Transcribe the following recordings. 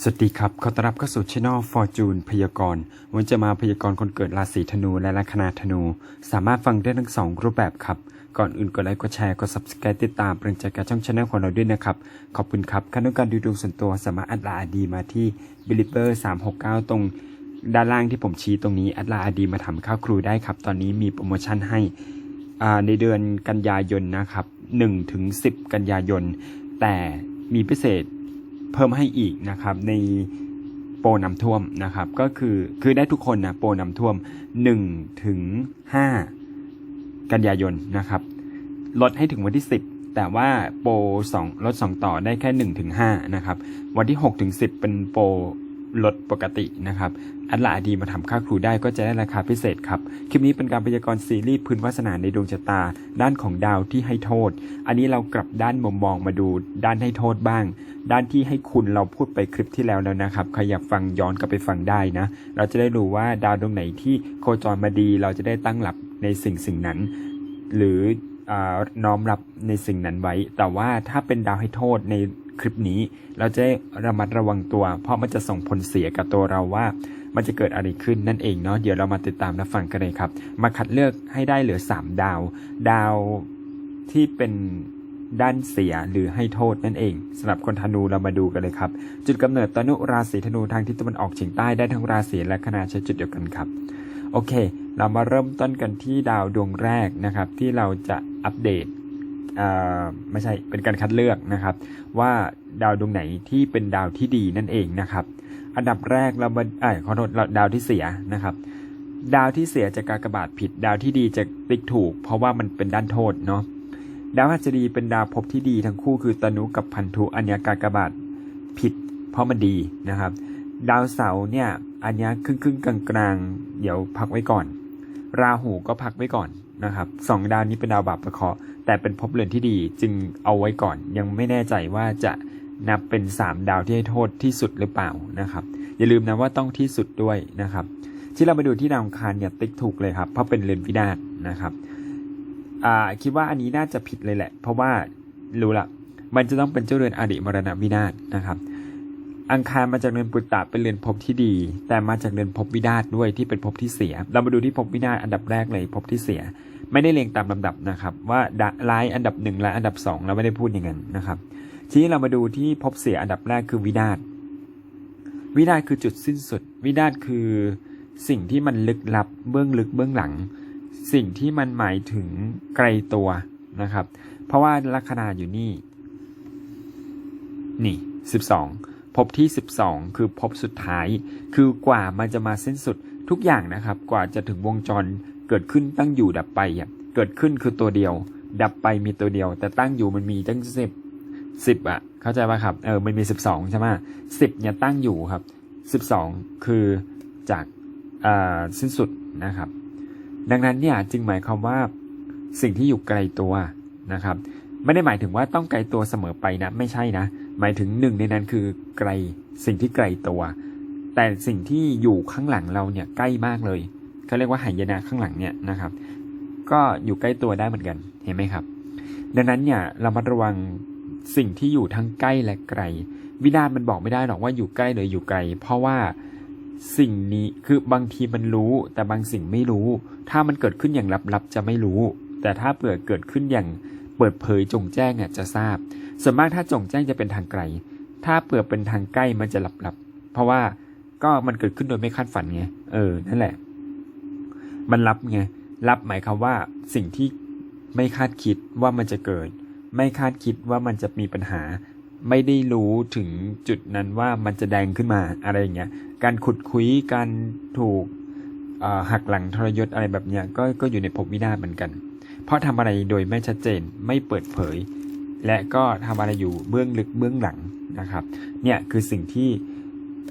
สวัสดีครับ ขอต้อนรับเข้าสู่ช่อง Fortune พยากรณ์ วันจะมาพยากรณ์คนเกิดราศีธนูและลัคนาธนู สามารถฟังได้ทั้งสองรูปแบบครับ ก่อนอื่นกดไลค์ กดแชร์ กด subscribe ติดตามเป็นใจกับช่องช anel ของเราด้วยนะครับ ขอบคุณครับขั้นตอนการดูดวงส่วนตัวสามารถอัดลาอดีมาที่ believer 369 ตรงด้านล่างที่ผมชี้ตรงนี้อัดลาอดีมาทำข้าวครูได้ครับ ตอนนี้มีโปรโมชั่นให้ในเดือนกันยายนนะครับ1ถึง10 กันยายน แต่มีพิเศษ เพิ่มให้อีกนะครับในโปรน้ำท่วมนะครับ ก็คือคือได้ทุกคนนะโปรน้ำท่วม1ถึง5กันยายนนะครับ ลดให้ถึงวันที่ 10 แต่ว่าโปร2ลด2 ต่อได้แค่1ถึง5นะครับ วันที่6ถึง10 เป็นโปร ลดปกตินะครับอันละอดีมาทำค่าครูได้ก็จะได้ราคาพิเศษครับ คลิปนี้เป็นการพยากรณ์ซีรีส์พื้นวาสนาในดวงชะตา ด้านของดาวที่ให้โทษ อันนี้เรากลับด้านมุมมองมาดูด้านให้โทษบ้าง ด้านที่ให้คุณเราพูดไปคลิปที่แล้วแล้วนะครับใครอยากฟังย้อนกลับไปฟังได้นะ เราจะได้รู้ว่าดาวดวงไหนที่โคจรมาดี เราจะได้ตั้งหลักในสิ่งสิ่งนั้น หรือน้อมรับในสิ่งนั้นไว้ แต่ว่าถ้าเป็นดาวให้โทษใน คลิปนี้ เราจะระมัดระวังตัว เพราะมันจะส่งผลเสียกับตัวเราว่า มันจะเกิดอะไรขึ้นนั่นเองเนาะเดี๋ยวเรามาติดตามรับฟังกันเลยครับ มาคัดเลือกให้ได้เหลือ 3 ดาว ดาวที่เป็นด้านเสียหรือให้โทษนั่นเองสำหรับคนธนูเรามาดูกันเลยครับ จุดกำเนิดตนุราศีธนูทางทิศตะวันออกเฉียงใต้ได้ทั้งราศีและคณะใช้จุดเดียวกันครับ โอเค เรามาเริ่มต้นกันที่ดาวดวงแรกนะครับ ที่เราจะอัปเดต ไม่ใช่เป็นการคัดเลือกนะครับ ว่าดาวดวงไหนที่เป็นดาวที่ดีนั่นเองนะครับ อันดับแรกเรามาอ่าขอโทษเราดาวที่เสียนะครับ ดาวที่เสียจะกากบาทผิด ดาวที่ดีจะติ๊กถูก เพราะว่ามันเป็นด้านโทษเนาะดาวหัสดีเป็นดาวภพที่ดีทั้งคู่คือตนุกับพันธุอันเนี้ยกากบาทผิด เพราะมันดีนะครับ ดาวเสาร์เนี่ยอันนี้ครึ่งครึ่งๆกลางกลางๆเดี๋ยวพักไว้ก่อน ราหูก็พักไว้ก่อน นะครับสองดาวนี้เป็นดาวบาปประเคราะห์แต่เป็นภพเรือนที่ดีจึงเอาไว้ก่อน ยังไม่แน่ใจว่าจะนับเป็น 3 ดาวที่ให้โทษที่สุดหรือเปล่านะครับ อย่าลืมนะว่าต้องที่สุดด้วยนะครับ ที่เรามาดูที่ดาวคารเนี่ยติ๊กถูกเลยครับ เพราะเป็นเรือนวินาศนะครับคิดว่าอันนี้น่าจะผิดเลยแหละ เพราะว่ารู้ละมันจะต้องเป็นเจ้าเรือนอดีมรณวินาศนะครับ อังคารมาจากเรือนปุตตะเป็นเรือนภพที่ดี แต่มาจากเรือนภพวินาศด้วยที่เป็นภพที่เสีย เรามาดูที่ภพวินาศอันดับแรกเลยภพที่เสีย ไม่ได้เรียงตามลำดับนะครับ ว่าร้ายอันดับหนึ่งและอันดับสองเราไม่ได้พูดอย่างนั้นนะครับ ทีนี้เรามาดูที่ภพเสียอันดับแรกคือวินาศวินาศคือจุดสิ้นสุด วินาศคือสิ่งที่มันลึกลับเบื้องลึกเบื้องหลัง สิ่งที่มันหมายถึงไกลตัวนะครับ เพราะว่าลัคนาอยู่นี่ นี่สิบสอง พบที่สิบสองคือพบสุดท้าย คือกว่ามันจะมาสิ้นสุดทุกอย่างนะครับ กว่าจะถึงวงจรเกิดขึ้นตั้งอยู่ดับไปอะเกิดขึ้นคือตัวเดียว ดับไปมีตัวเดียว แต่ตั้งอยู่มันมีตั้งสิบสิบอะ เข้าใจป่ะครับเออมันมีสิบสองใช่ไหมสิบเนี่ยตั้งอยู่ครับสิบสองคือจากอ่าสิ้นสุดนะครับ ดังนั้นเนี่ยจึงหมายความว่าสิ่งที่อยู่ไกลตัวนะครับ ไม่ได้หมายถึงว่าต้องไกลตัวเสมอไปนะ ไม่ใช่นะ หมายถึงหนึ่งในนั้นคือไกลสิ่งที่ไกลตัว แต่สิ่งที่อยู่ข้างหลังเราเนี่ยใกล้มากเลยเขาเรียกว่าหายนะข้างหลังเนี่ยนะครับ ก็อยู่ใกล้ตัวได้เหมือนกันเห็นไหมครับ ดังนั้นเนี่ยเรามาระวังสิ่งที่อยู่ทั้งใกล้และไกล วินาศมันบอกไม่ได้หรอกว่าอยู่ใกล้หรืออยู่ไกล เพราะว่าสิ่งนี้คือบางทีมันรู้แต่บางสิ่งไม่รู้ ถ้ามันเกิดขึ้นอย่างลับๆจะไม่รู้ แต่ถ้าเปิดเกิดขึ้นอย่างเปิดเผยจงแจ้งอะจะทราบ ส่วนมากถ้าจงแจ้งจะเป็นทางไกล ถ้าเปิดเป็นทางใกล้มันจะลับๆเพราะว่าก็มันเกิดขึ้นโดยไม่คาดฝันไง เออ นั่นแหละ มันลับไงลับหมายความว่าสิ่งที่ไม่คาดคิดว่ามันจะเกิด ไม่คาดคิดว่ามันจะมีปัญหา ไม่ได้รู้ถึงจุดนั้นว่ามันจะแดงขึ้นมาอะไรอย่างเงี้ย การขุดคุย การถูกหักหลังทรยศอะไรแบบเนี้ยก็ก็อยู่ในภพวินาศเหมือนกัน เพราะทำอะไรโดยไม่ชัดเจน ไม่เปิดเผย และก็ทำอะไรอยู่เบื้องลึกเบื้องหลังนะครับ เนี่ยคือสิ่งที่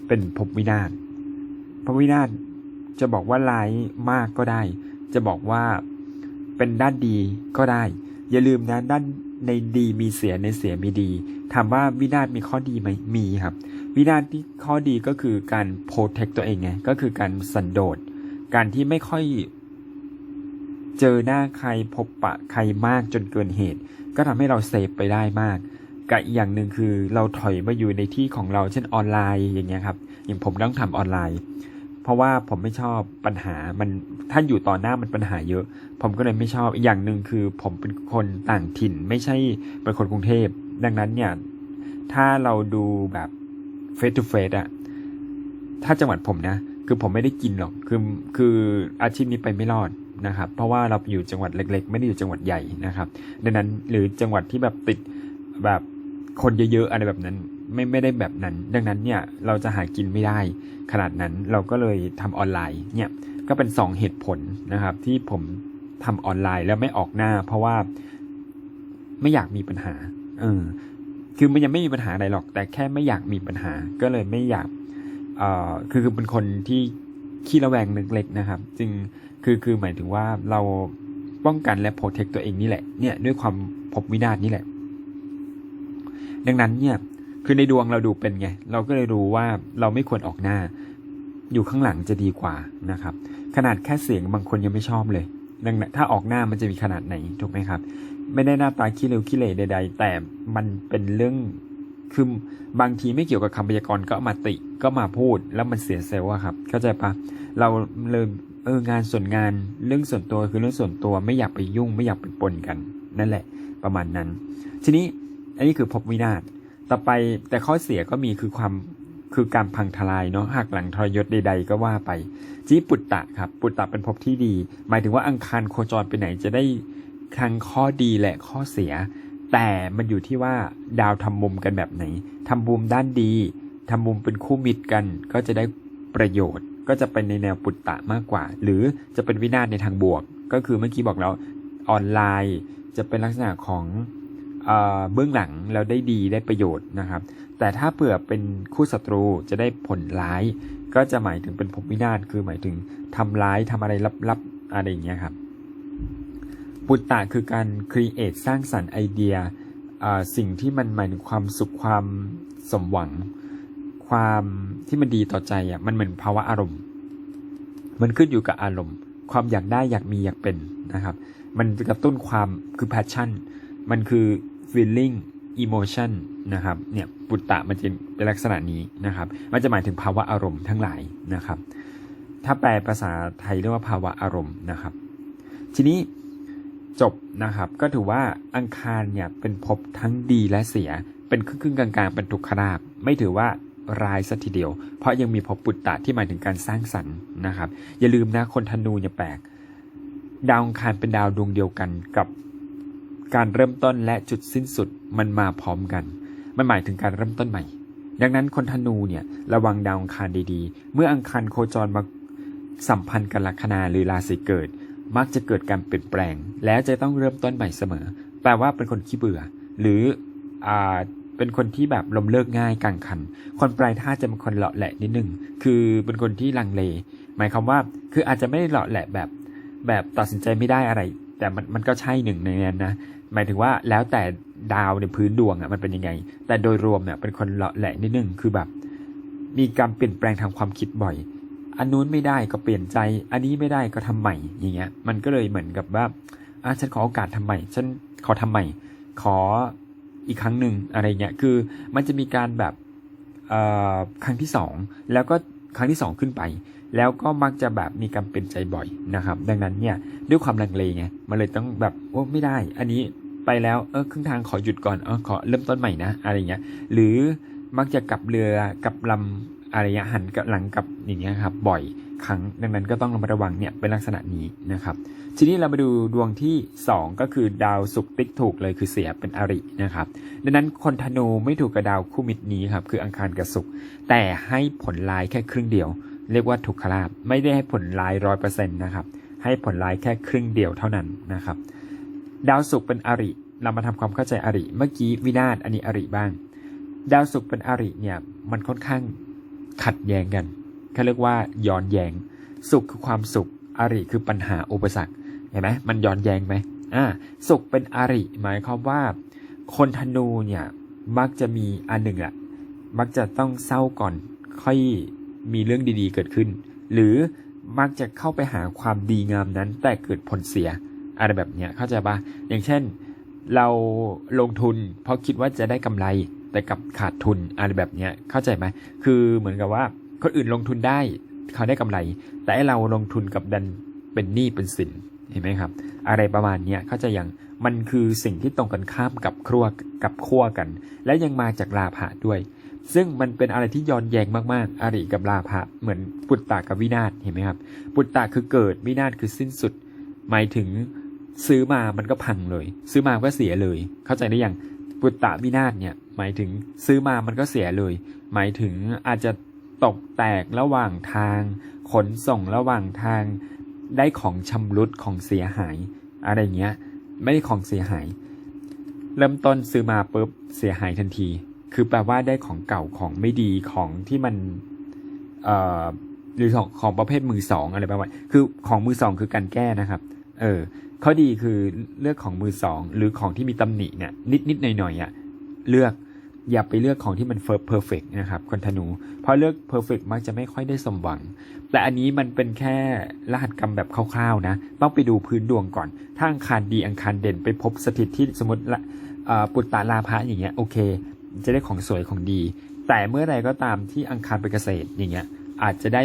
เป็นภพวินาศภพวินาศจะบอกว่าร้ายมากก็ได้ จะบอกว่าเป็นด้านดีก็ได้ อย่าลืมนะด้านในดีมีเสียในเสียมีดี ถามว่าวินาศมีข้อดีไหมมีครับ วินาศที่ข้อดีก็คือการโปรเทคตัวเองไงก็คือการสันโดษการที่ไม่ค่อยเจอหน้าใครพบปะใครมากจนเกินเหตุ ก็ทำให้เราเซฟไปได้มากกับอีกอย่างหนึ่งคือเราถอยมาอยู่ในที่ของเราเช่นออนไลน์อย่างเงี้ยครับ อย่างผมต้องทำออนไลน์ เพราะว่าผมไม่ชอบปัญหามันถ้าอยู่ต่อหน้ามันปัญหาเยอะ ผมก็เลยไม่ชอบอีกอย่างหนึ่งคือ ผมเป็นคนต่างถิ่นไม่ใช่เป็นคนกรุงเทพดังนั้นเนี่ยถ้าเราดูแบบเฟส to เฟสอะถ้าจังหวัดผมนะ คือผมไม่ได้กินหรอกคือคืออาชีพนี้ไปไม่รอด นะครับ เพราะว่าเราอยู่จังหวัดเล็ก ๆ ไม่ได้อยู่จังหวัดใหญ่นะครับ ดังนั้นหรือจังหวัดที่แบบติดแบบคนเยอะๆอะไรแบบนั้นไม่ไม่ได้แบบนั้น ดังนั้นเนี่ยเราจะหากินไม่ได้ขนาดนั้นเราก็เลยทำออนไลน์เนี่ยก็เป็นสองเหตุผลนะครับ ที่ผมทำออนไลน์แล้วไม่ออกหน้า เพราะว่าไม่อยากมีปัญหาเออคือมันยังไม่มีปัญหาอะไรหรอก แต่แค่ไม่อยากมีปัญหาก็เลยไม่อยากเอ่อคือคือเป็นคนที่ขี้ระแวงเล็กๆนะครับ จึง คือคือหมายถึงว่าเราป้องกันและโปรเทคตัวเองนี่แหละเนี่ยด้วยความพบวินาศนี่แหละ ดังนั้นเนี่ยคือในดวงเราดูเป็นไง เราก็เลยรู้ว่าเราไม่ควรออกหน้า อยู่ข้างหลังจะดีกว่านะครับ ขนาดแค่เสียงบางคนยังไม่ชอบเลยดังนั้นถ้าออกหน้ามันจะมีขนาดไหนถูกไหมครับ ไม่ได้หน้าตาขี้เร็วขี้เหร่ใด ๆ แต่มันเป็นเรื่องคือบางทีไม่เกี่ยวกับคำพยากรณ์ก็มาติก็มาพูดแล้วมันเสียเซลล์อะครับ เข้าใจปะเราเลย เอองานส่วนงานเรื่องส่วนตัวคือเรื่องส่วนตัวไม่อยากไปยุ่ง ไม่อยากไปปนกัน นั่นแหละ ประมาณนั้น ทีนี้อันนี้คือพบวินาศต่อไปแต่ข้อเสียก็มีคือความคือการพังทลายเนาะหักหลังทรยศใด ๆ ก็ว่าไปจีปุตตะครับ ปุตตะเป็นภพที่ดี หมายถึงว่าอังคารโคจรไปไหนจะได้ทั้งข้อดีและข้อเสีย แต่มันอยู่ที่ว่าดาวทำมุมกันแบบไหนทำมุมด้านดีทำมุมเป็นคู่มิตรกันก็จะได้ประโยชน์ ก็จะเป็นในแนวปุตตะมากกว่า หรือจะเป็นวินาศในทางบวก ก็คือเมื่อกี้บอกแล้วออนไลน์จะเป็นลักษณะของเบื้องหลังแล้วได้ดีได้ประโยชน์นะครับ แต่ถ้าเผื่อเป็นคู่ศัตรูจะได้ผลร้าย ก็จะหมายถึงเป็นภพวินาศคือหมายถึงทำร้ายทำอะไรลับๆอะไรอย่างเงี้ยครับปุตตะคือการครีเอทสร้างสรรค์ไอเดียสิ่งที่มันหมายถึงความสุขความสมหวัง ความที่มันดีต่อใจอะมันเหมือนภาวะอารมณ์ มันขึ้นอยู่กับอารมณ์ ความอยากได้อยากมีอยากเป็นนะครับ มันกระตุ้นความคือ passion มันคือ feeling emotion นะครับเนี่ยปุตตะมันจะเป็นลักษณะนี้นะครับ มันจะหมายถึงภาวะอารมณ์ทั้งหลายนะครับ ถ้าแปลภาษาไทยเรียกว่าภาวะอารมณ์นะครับ ทีนี้จบนะครับก็ถือว่าอังคารเนี่ยเป็นภพทั้งดีและเสียเป็นครึ่งๆกลางๆ เป็นทุกขลาบ ไม่ถือว่า ร้ายสัทีเดียว เพราะยังมีภพปุตตะที่หมายถึงการสร้างสรรค์นะครับ อย่าลืมนะคนธนูอย่าแปลก ดาวอังคารเป็นดาวดวงเดียวกันกับการเริ่มต้นและจุดสิ้นสุดมันมาพร้อมกัน มันหมายถึงการเริ่มต้นใหม่ ดังนั้นคนธนูเนี่ยระวังดาวอังคารดีๆ เมื่ออังคารโคจรมาสัมพันธ์กับลัคนาหรือราศีเกิด มักจะเกิดการเปลี่ยนแปลง แล้วจะต้องเริ่มต้นใหม่เสมอ แปลว่าเป็นคนขี้เบื่อ หรืออ่า เป็นคนที่แบบลมเลิกง่ายกลางคัน คนปลายท่าจะเป็นคนเลาะแหละนิดนึงคือเป็นคนที่ลังเล หมายความว่า คืออาจจะไม่ได้เลาะแหละแบบ แบบตัดสินใจไม่ได้อะไร แต่มันมันก็ใช่หนึ่งในนั้นนะ หมายถึงว่าแล้วแต่ดาวในพื้นดวงอะมันเป็นยังไง แต่โดยรวมเนี่ยเป็นคนเลาะแหละนิดนึงคือแบบ มีการเปลี่ยนแปลงทางความคิดบ่อย อันนู้นไม่ได้ก็เปลี่ยนใจ อันนี้ไม่ได้ก็ทำใหม่ อย่างเงี้ย มันก็เลยเหมือนกับว่าอะฉันขอโอกาสทำใหม่ ฉันขอทำใหม่ ขอ อีกครั้งหนึ่งอะไรเงี้ยคือมันจะมีการแบบอ่อครั้งที่สองแล้วก็ครั้งที่สองขึ้นไป แล้วก็มักจะแบบมีการเปลี่ยนใจบ่อยนะครับ ดังนั้นเนี่ยด้วยความลังเลไงมันเลยต้องแบบโอ้ไม่ได้ อันนี้ไปแล้วเออครึ่งทางขอหยุดก่อนเออขอเริ่มต้นใหม่นะอะไรเงี้ยหรือมักจะกลับเรือกลับลำอะไรเงี้ยหันกับหลังกลับอย่างเงี้ยครับบ่อยครั้งดังนั้นก็ต้องระมัดระวังเนี่ยเป็นลักษณะนี้นะครับ ทีนี้เรามาดูดวงที่ 2 ก็คือดาวศุกติ๊กถูกเลยคือเสียเป็นอรินะครับ ดังนั้นคนธนูไม่ถูกกับดาวคู่มิตรนี้ครับคืออังคารกับศุกแต่ให้ผลลายแค่ครึ่งเดียว เรียกว่าถูกขลาบไม่ได้ให้ผลลายร้อยเปอร์เซ็นต์นะครับให้ผลลายแค่ครึ่งเดียวเท่านั้นนะครับ ดาวศุกเป็นอริเรามาทำความเข้าใจอริเมื่อกี้วินาศอันนี้อริบ้าง ดาวศุกเป็นอริเนี่ยมันค่อนข้างขัดแย้งกันเขาเรียกว่าย้อนแยงสุขคือความสุขอริคือปัญหาอุปสรรค เห็นไหมมันย้อนแยงไหมอ่าสุขเป็นอริ หมายความว่า คนธนูเนี่ยมักจะมีอันหนึ่งอะมักจะต้องเศร้าก่อนค่อยมีเรื่องดีๆเกิดขึ้น หรือมักจะเข้าไปหาความดีงามนั้น แต่เกิดผลเสียอะไรแบบเนี้ยเข้าใจปะอย่างเช่น เราลงทุนเพราะคิดว่าจะได้กำไรแต่กลับขาดทุนอะไรแบบเนี้ยเข้าใจไหมคือเหมือนกับว่าคนอื่นลงทุนได้เขาได้กำไร แต่เราลงทุนกับดันเป็นหนี้เป็นสิน เห็นไหมครับ อะไรประมาณนี้เขาใจยังมันคือสิ่งที่ตรงกันข้ามกับครัวกับขั้วกัน และยังมาจากลาภะด้วย ซึ่งมันเป็นอะไรที่ย้อนแย้งมากๆ อริกับลาภะเหมือนปุตตะกับวินาศเห็นไหมครับ ปุตตะคือเกิดวินาศคือสิ้นสุด หมายถึงซื้อมามันก็พังเลย ซื้อมาก็เสียเลย เข้าใจได้ยังปุตตะวินาศเนี่ยหมายถึงซื้อมามันก็เสียเลย หมายถึงอาจจะตกแตกระหว่างทาง ขนส่งระหว่างทาง ได้ของชำรุดของเสียหาย อะไรเงี้ย ไม่ได้ของเสียหาย เริ่มต้นซื้อมาปุ๊บเสียหายทันที คือแปลว่าได้ของเก่าของไม่ดีของที่มันเอ่อหรือของของประเภทมือสองอะไรประมาณคือของมือสองคือการแก้นะครับ เออข้อดีคือเลือกของมือสองหรือของที่มีตำหนิเนี่ยนิดนิดหน่อยหน่อยอะเลือก อย่าไปเลือกของที่มันเพอร์เฟกนะครับคนธนู เพราะเลือกเพอร์เฟกมักจะไม่ค่อยได้สมหวัง แต่อันนี้มันเป็นแค่รหัสกรรมแบบคร่าวๆนะ ต้องไปดูพื้นดวงก่อน ถ้าอังคารดีอังคารเด่นไปพบสถิตที่สมมติละปุตตาลาภะอย่างเงี้ยโอเค จะได้ของสวยของดี แต่เมื่อไรก็ตามที่อังคารเป็นเกษตรอย่างเงี้ยอาจจะได้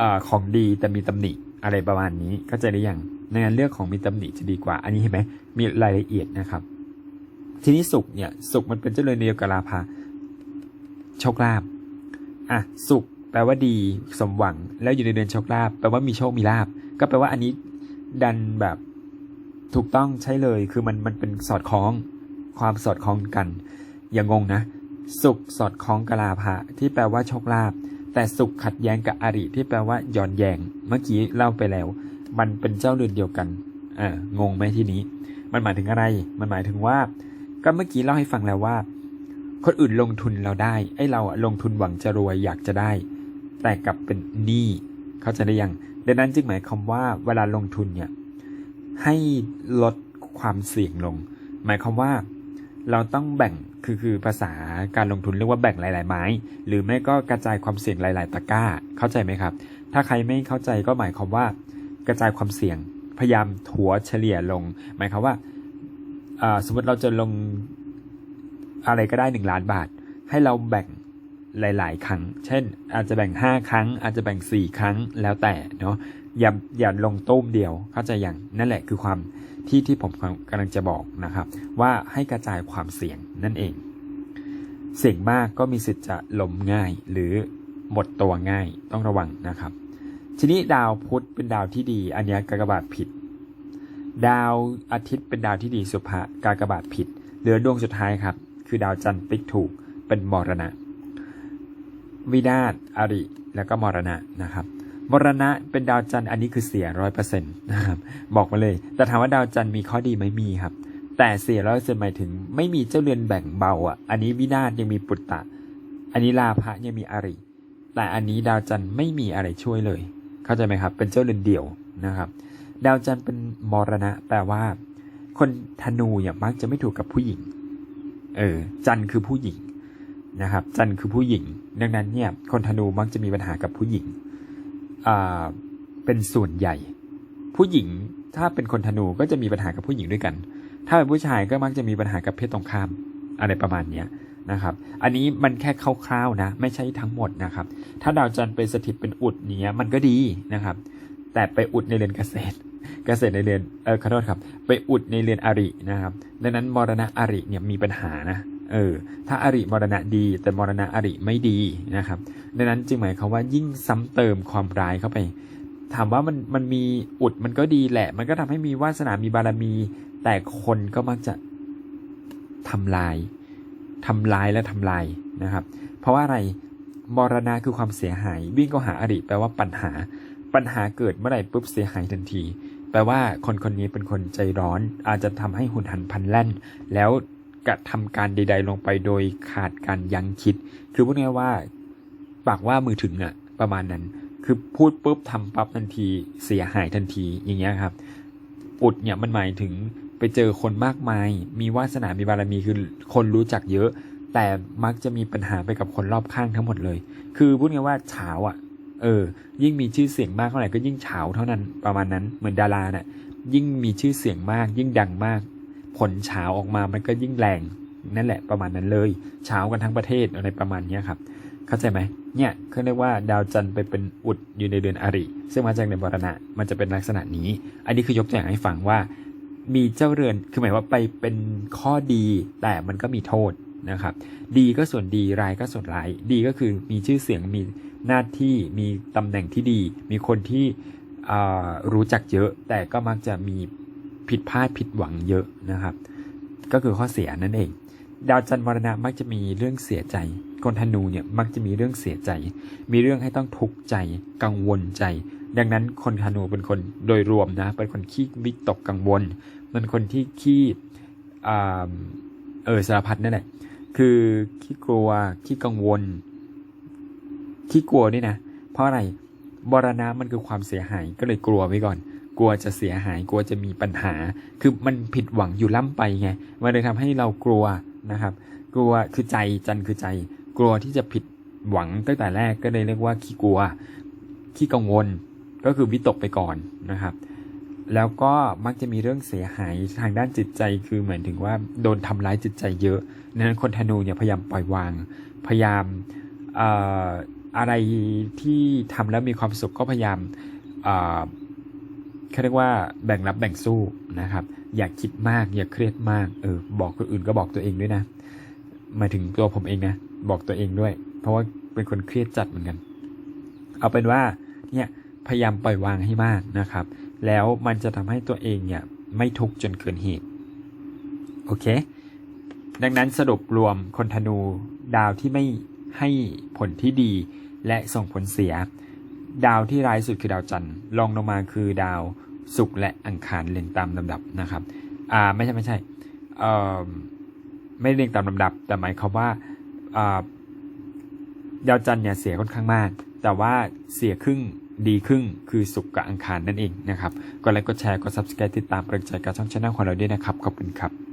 อของดีแต่มีตำหนิอะไรประมาณนี้ก็จะได้อย่างในงานเลือกของมีตำหนิจะดีกว่า อันนี้เห็นไหมมีรายละเอียดนะครับ ทีนี้สุขเนี่ยสุขมันเป็นเจ้าเริญเดียวกับลาภาโชคลาภอะสุขแปลว่าดีสมหวัง แล้วอยู่ในเดือนโชคลาภแปลว่ามีโชคมีลาภก็แปลว่าอันนี้ดันแบบถูกต้องใช่เลยคือมันมันเป็นสอดคล้องความสอดคล้องกัน อย่างงงนะ สุขสอดคล้องกับลาภะที่แปลว่าโชคลาภแต่สุขขัดแย้งกับอริที่แปลว่าย้อนแยงเมื่อกี้เล่าไปแล้ว มันเป็นเจ้าเรือนเดียวกันอ่างงไหมทีนี้ มันหมายถึงอะไร มันหมายถึงว่า ก็เมื่อกี้เล่าให้ฟังแล้วว่า คนอื่นลงทุนเราได้ ไอ้เราอะลงทุนหวังจะรวยอยากจะได้ แต่กลับเป็นหนี้เข้าใจได้ยังดังนั้นจึงหมายความว่าเวลาลงทุนเนี่ยให้ลดความเสี่ยงลง หมายความว่าเราต้องแบ่งคือคือภาษาการลงทุนเรียกว่าแบ่งหลาย ๆ ไม้ หรือไม่ก็กระจายความเสี่ยงหลาย ๆ ตะกร้า เข้าใจไหมครับ ถ้าใครไม่เข้าใจก็หมายความว่า กระจายความเสี่ยงพยายามถัวเฉลี่ยลง หมายความว่า สมมติเราจะลงอะไรก็ได้หนึ่งล้านบาท ให้เราแบ่งหลาย ๆ ครั้ง เช่น อาจจะแบ่งห้าครั้ง อาจจะแบ่งสี่ครั้งแล้วแต่เนาะอย่าอย่าลงตุ้มเดียวเข้าใจอย่างนั่นแหละคือความที่ที่ผมกำลังจะบอกนะครับ ว่าให้กระจายความเสี่ยงนั่นเอง เสี่ยงมากก็มีสิทธิ์จะล้มง่ายหรือหมดตัวง่ายต้องระวังนะครับ ทีนี้ดาวพุธเป็นดาวที่ดี อันนี้กากบาทผิด ดาวอาทิตย์เป็นดาวที่ดีสุภะกากบาทผิด เหลือดวงสุดท้ายครับ คือดาวจันทร์ติ๊กถูกเป็นมรณะ วินาศอริ แล้วก็มรณะนะครับ มรณะเป็นดาวจันทร์อันนี้คือเสียร้อยเปอร์เซ็นต์นะครับบอกมาเลย แต่ถามว่าดาวจันทร์มีข้อดีไหมมีครับ แต่เสียร้อยเปอร์เซ็นต์หมายถึง ไม่มีเจ้าเรือนแบ่งเบาอะ อันนี้วินาศยังมีปุตตะ อันนี้ลาภะยังมีอริ แต่อันนี้ดาวจันทร์ไม่มีอะไรช่วยเลย เข้าใจไหมครับ เป็นเจ้าเรือนเดี่ยวนะครับ ดาวจันทร์เป็นมรณะ แปลว่า คนธนูอย่างมักจะไม่ถูกกับผู้หญิง เออ จันทร์คือผู้หญิงนะครับ จันทร์คือผู้หญิง ดังนั้นเนี่ย คนธนูมักจะมีปัญหากับผู้หญิงอ่าเป็นส่วนใหญ่ ผู้หญิงถ้าเป็นคนธนูก็จะมีปัญหากับผู้หญิงด้วยกัน ถ้าเป็นผู้ชายก็มักจะมีปัญหากับเพศตรงข้ามอะไรประมาณเนี้ยนะครับ อันนี้มันแค่คร่าวๆนะ ไม่ใช่ทั้งหมดนะครับ ถ้าดาวจันทร์ไปสถิตเป็นอุดเนี้ยมันก็ดีนะครับ แต่ไปอุดในเรือนเกษตร เกษตรในเรือนเออขอโทษครับ ไปอุดในเรือนอรินะครับ ดังนั้นมรณะอริเนี่ยมีปัญหานะเออถ้าอริมรณะดี แต่มรณะอริไม่ดีนะครับ ดังนั้นจึงหมายความว่ายิ่งซ้ำเติมความร้ายเข้าไป ถามว่ามันมันมีอุดมันก็ดีแหละ มันก็ทำให้มีวาสนามีบารมี แต่คนก็มักจะทำลายทำลายและทำลายนะครับ เพราะว่าอะไรมรณะคือความเสียหาย วิ่งก็หาอริแปลว่าปัญหา ปัญหาเกิดเมื่อไหร่ปุ๊บเสียหายทันที แปลว่าคนคนนี้เป็นคนใจร้อน อาจจะทำให้หุนหันพันแล่น แล้วกระทำการใด ๆ ลงไปโดยขาดการยั้งคิด คือพูดง่ายว่า ปากว่ามือถึงอะประมาณนั้น คือพูดปุ๊บทำปั๊บทันที เสียหายทันทีอย่างเงี้ยครับ อุดเนี่ยมันหมายถึงไปเจอคนมากมาย มีวาสนา มีบารมีคือคนรู้จักเยอะ แต่มักจะมีปัญหาไปกับคนรอบข้างทั้งหมดเลย คือพูดง่ายว่าเฉาอะ เออ ยิ่งมีชื่อเสียงมากเท่าไหร่ก็ยิ่งเฉาเท่านั้นประมาณนั้น เหมือนดาราน่ะ ยิ่งมีชื่อเสียงมาก ยิ่งดังมาก ผลเฉาออกมามันก็ยิ่งแรงนั่นแหละประมาณนั้นเลยเฉากันทั้งประเทศอะไรประมาณนี้ครับ เข้าใจไหมเนี่ยเขาเรียกว่าดาวจันทร์ไปเป็นอุดอยู่ในเดือนอริ ซึ่งมาจากในมรณะมันจะเป็นลักษณะนี้ อันนี้คือยกตัวอย่างให้ฟังว่า มีเจ้าเรือนคือหมายว่าไปเป็นข้อดี แต่มันก็มีโทษนะครับ ดีก็ส่วนดีร้ายก็ส่วนร้าย ดีก็คือมีชื่อเสียงมี หน้าที่มีตำแหน่งที่ดี มีคนที่รู้จักเยอะ แต่ก็มักจะมีผิดพลาดผิดหวังเยอะนะครับ ก็คือข้อเสียนั่นเอง ดาวจันทร์มรณะมักจะมีเรื่องเสียใจ คนธนูเนี่ยมักจะมีเรื่องเสียใจ มีเรื่องให้ต้องทุกข์ใจ กังวลใจ ดังนั้นคนธนูเป็นคนโดยรวมนะ เป็นคนขี้วิตกกังวล เป็นคนที่ขี้อเออสารพัดนั่นแหละ คือขี้กลัว ขี้กังวล ขี้กลัวนี่นะ เพราะอะไรบรณะมันคือความเสียหายก็เลยกลัวไว้ก่อน กลัวจะเสียหายกลัวจะมีปัญหา คือมันผิดหวังอยู่ล่ำไปไงมันเลยทำให้เรากลัวนะครับ กลัวคือใจจันคือใจ กลัวที่จะผิดหวังตั้งแต่แรกก็เลยเรียกว่าขี้กลัวขี้กังวลก็คือวิตกไปก่อนนะครับ แล้วก็มักจะมีเรื่องเสียหายทางด้านจิตใจคือเหมือนถึงว่าโดนทำร้ายจิตใจเยอะนั้นคนธนูเนี่ยพยายามปล่อยวาง พยายาม อะไรที่ทำแล้วมีความสุขก็พยายามเขาเรียกว่าแบ่งรับแบ่งสู้นะครับ อย่าคิดมาก อย่าเครียดมากเออบอกคนอื่นก็บอกตัวเองด้วยนะหมายถึงตัวผมเองนะบอกตัวเองด้วย เพราะว่าเป็นคนเครียดจัดเหมือนกัน เอาเป็นว่าเนี่ยพยายามปล่อยวางให้มากนะครับ แล้วมันจะทำให้ตัวเองเนี่ยไม่ทุกข์จนเกินเหตุโอเค ดังนั้นสรุปรวมคนธนูดาวที่ไม่ให้ผลที่ดี และส่งผลเสีย ดาวที่ร้ายสุดคือดาวจันทร์รองลงมาคือดาวศุกร์และอังคารเรียงตามลำดับนะครับอ่าไม่ใช่ไม่ใช่เอ่อไม่เรียงตามลำดับ แต่หมายความว่าอ่าดาวจันทร์เนี่ยเสียค่อนข้างมาก แต่ว่าเสียครึ่งดีครึ่งคือศุกกับอังคารนั่นเองนะครับกดไลค์กดแชร์กด subscribe ติดตามกำลังใจกับช่องช anel ของเราด้วยนะครับ ขอบคุณครับ